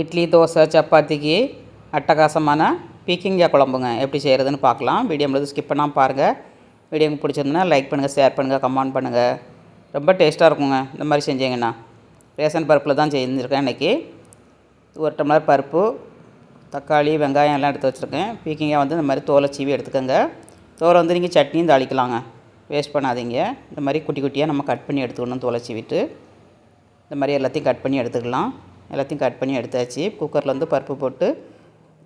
இட்லி தோசை சப்பாத்திக்கு அட்டகாசமான பீக்கிங்காய் குழம்புங்க. எப்படி செய்கிறதுன்னு பார்க்கலாம். வீடியோ முழுது ஸ்கிப் பண்ணால் பாருங்கள் வீடியோ உங்களுக்கு லைக் பண்ணுங்கள் ஷேர் பண்ணுங்கள் கமெண்ட் பண்ணுங்கள் ரொம்ப டேஸ்ட்டாக இருக்குங்க. இந்த மாதிரி செஞ்சீங்கன்னா. ரேஷன் பருப்பில் தான் செஞ்சுருக்கேன் இன்றைக்கி ஒரு டம்ளர் பருப்பு தக்காளி வெங்காயம் எல்லாம் எடுத்து வச்சுருக்கேன். பீக்கிங்காக வந்து இந்த மாதிரி தோலை சீவி எடுத்துக்கோங்க. தோலை வந்து நீங்கள் சட்னியும் தாளிக்கலாங்க. வேஸ்ட் பண்ணாதீங்க. இந்த மாதிரி குட்டி குட்டியாக நம்ம கட் பண்ணி எடுத்துக்கணும் தோலை சீவிட்டு. இந்த மாதிரி எல்லாத்தையும் கட் பண்ணி எடுத்துக்கலாம். எல்லாத்தையும் கட் பண்ணி எடுத்தாச்சு. குக்கரில் வந்து பருப்பு போட்டு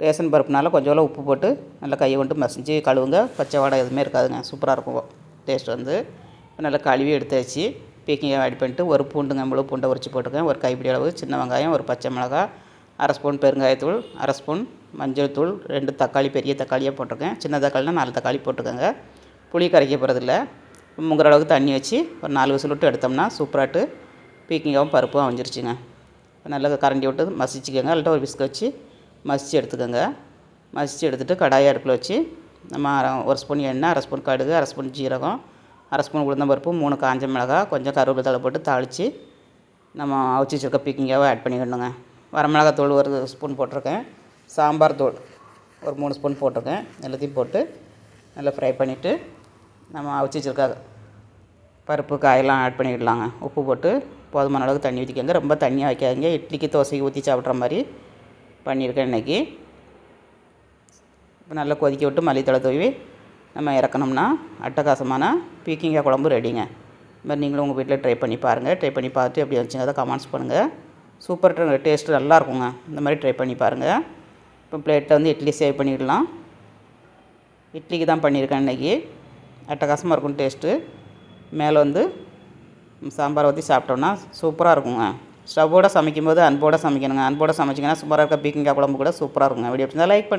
ரேஷன் பருப்புனால கொஞ்சோல உப்பு போட்டு நல்லா கையை கொண்டு மசிஞ்சு கழுவுங்க. பச்சை வாடை எதுவுமே இருக்காதுங்க. சூப்பராக இருக்கும் டேஸ்ட் வந்து. நல்லா கழுவி எடுத்தாச்சு. பீக்கிங்காய் ஆட் பண்ணிட்டு ஒரு பூண்டுங்க முழு பூண்டை உரிச்சு போட்டுக்கேன் ஒரு கைப்பிடி அளவு சின்ன வெங்காயம் ஒரு பச்சை மிளகாய் அரை ஸ்பூன் பெருங்காயத்தூள் அரை ஸ்பூன் மஞ்சள் தூள் ரெண்டு தக்காளி பெரிய தக்காளியாக போட்டிருக்கேன். சின்ன தக்காளினா நாலு தக்காளி போட்டுக்கோங்க புளி கரைக்க போகிறதில்ல முங்குற அளவுக்கு தண்ணி வச்சு ஒரு நாலு விசில் விட்டு எடுத்தோம்னா சூப்பராட்டு. பீக்கிங்காகவும் பருப்பும் அமைஞ்சிருச்சுங்க. நல்லா கரண்டி விட்டு மசிச்சுக்கோங்க. அல்லட்ட ஒரு விஸ்க் வச்சு மசித்து எடுத்துக்கோங்க. மசித்து எடுத்துகிட்டு கடாயை அடுப்பில் வச்சு நம்ம ஒரு ஸ்பூன் எண்ணெய் அரை ஸ்பூன் கடுகு அரை ஸ்பூன் ஜீரகம் அரை ஸ்பூன் உளுந்தம்பருப்பு மூணு காஞ்ச மிளகாய் கொஞ்சம் கருவேப்பிலை தழை போட்டு தாளித்து நம்ம அவிச்சு வச்சுருக்க பீக்கிங்காவை ஆட் பண்ணிக்கணுங்க. வரமிளகா தூள் ஒரு ஸ்பூன் போட்டிருக்கேன். சாம்பார் தூள் ஒரு மூணு ஸ்பூன் போட்டிருக்கேன். எல்லாத்தையும் போட்டு நல்லா ஃப்ரை பண்ணிவிட்டு நம்ம அவிச்சு வச்சுருக்க பருப்பு காயெல்லாம் ஆட் பண்ணிக்கிடலாங்க உப்பு போட்டு போதுமான அளவுக்கு தண்ணி ஊற்றிக்கோங்க ரொம்ப தண்ணியாக வைக்காதீங்க. இட்லிக்கு தோசைக்கு ஊற்றி சாப்பிட்ற மாதிரி பண்ணியிருக்கேன் இன்றைக்கி இப்போ நல்லா கொதிக்க விட்டு மல்லித்தலை தூவி நம்ம இறக்கணும்னா அட்டகாசமான பீக்கிங்காய் குழம்பு ரெடிங்க. இந்த மாதிரி நீங்களும் உங்கள் வீட்டில் ட்ரை பண்ணி பாருங்கள் ட்ரை பண்ணி பார்த்து எப்படி வந்துச்சுங்க அதை கமெண்ட்ஸ் பண்ணுங்கள் சூப்பர் டேஸ்ட்டு நல்லா இருக்குங்க. இந்த மாதிரி ட்ரை பண்ணி பாருங்கள் இப்போ பிளேட்டை வந்து இட்லி சேவ் பண்ணிடலாம். இட்லிக்கு தான் பண்ணியிருக்கேன் இன்றைக்கி அட்டகாசமாக இருக்கும் டேஸ்ட்டு மேலே வந்து சாம்பார் ஊற்றி சாப்பிட்டோம்னா சூப்பராக இருக்குங்க. ஸ்டவ்வோடு சமைக்கும்போது அன்போடு சமைக்கணுங்க. அன்போடு சமைச்சிங்கன்னா சூப்பராக இருக்க பீக்கிங்காய் குழம்பு கூட சூப்பராக இருக்குங்க. வீடியோ பிடிச்சா லைக் பண்ணுங்கள்